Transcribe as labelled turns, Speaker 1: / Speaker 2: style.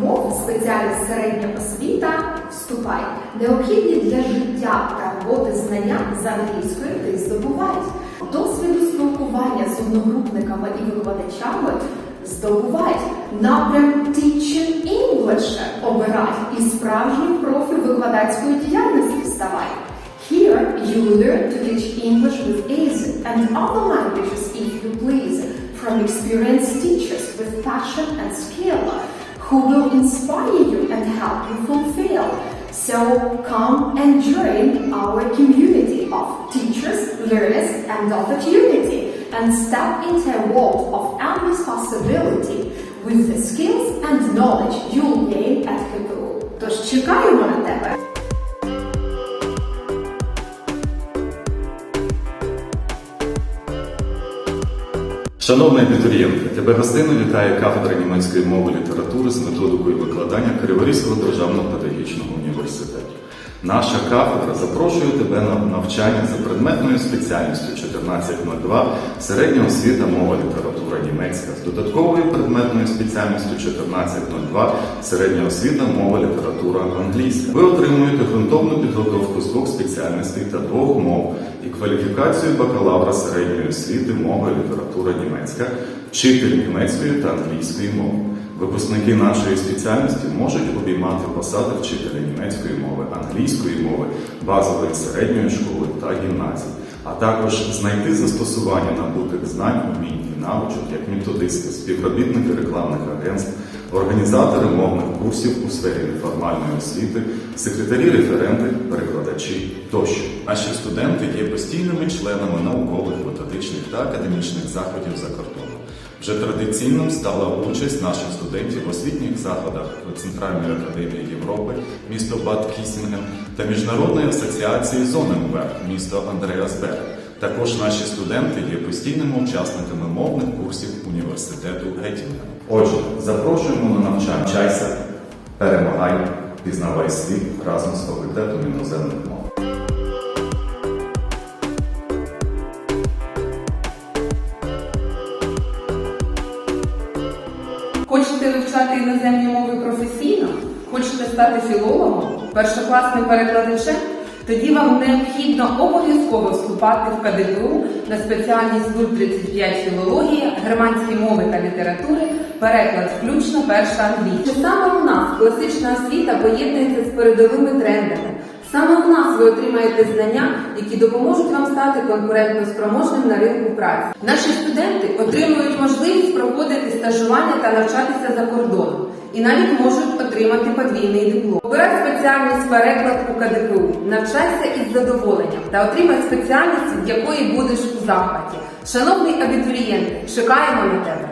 Speaker 1: мов, спеціальність середня освіта, вступай. Необхідні для життя та роботи знання з англійської ти здобувають. Досвіду спілкування з одногрупниками і викладачами здобувають. Напрям Teaching English обирай і справжнім профі викладацької діяльності ставай. Here you learn to teach English with ease and other languages if you please from experienced teachers with passion and skill who will inspire you and help you fulfill. So come and join our community of teachers, learners and opportunity and step into a world of endless possibility with the skills and knowledge you'll gain at KPU. Тож чекаємо
Speaker 2: Шановний абітурієнти, тебе гостинно вітає кафедра німецької мови і літератури з методикою викладання Криворізького державного педагогічного університету. Наша кафедра запрошує тебе на навчання за предметною спеціальністю 1402 середня освіта мова література німецька з додатковою предметною спеціальністю 1402 середня освіта мова література англійська. Ви отримуєте ґрунтовну підготовку з двох спеціальностей та двох мов і кваліфікацію бакалавра середньої освіти мова література німецька, вчитель німецької та англійської мови. Випускники нашої спеціальності можуть обіймати посади вчителя німецької мови, англійської мови, базової середньої школи та гімназії, а також знайти застосування набутих знань, умінь і навичок як методисти, співробітники рекламних агентств, організатори мовних курсів у сфері неформальної освіти, секретарі референти, перекладачі тощо. Наші студенти є постійними членами наукових, методичних та академічних заходів за кордоном. Вже традиційним стала участь наших студентів в освітніх заходах Центральної академії Європи, місто Бад Кісінген та Міжнародної асоціації Зоненберг, місто Андреасберг. Також наші студенти є постійними учасниками мовних курсів університету Геттінген. Отже, запрошуємо на навчання Чайся, перемагай, пізнавай світ разом з факультетом іноземних мов.
Speaker 3: Хочете вивчати іноземні мови професійно? Хочете стати філологом, першокласним перекладачем? Тоді вам необхідно обов'язково вступати в КДПУ на спеціальність 035 філологія, германські мови та літератури, переклад включно перша англійська. Саме у нас класична освіта поєднується з передовими трендами. Саме у нас ви отримаєте знання, які допоможуть вам стати конкурентно спроможним на ринку праці. Наші студенти отримують можливість проходити стажування та навчатися за кордоном. І навіть можуть отримати подвійний диплом. Обирай спеціальність переклад у КДПУ, навчайся із задоволенням та отримай спеціальність, від якої будеш у захваті. Шановний абітурієнт, чекаємо на тебе!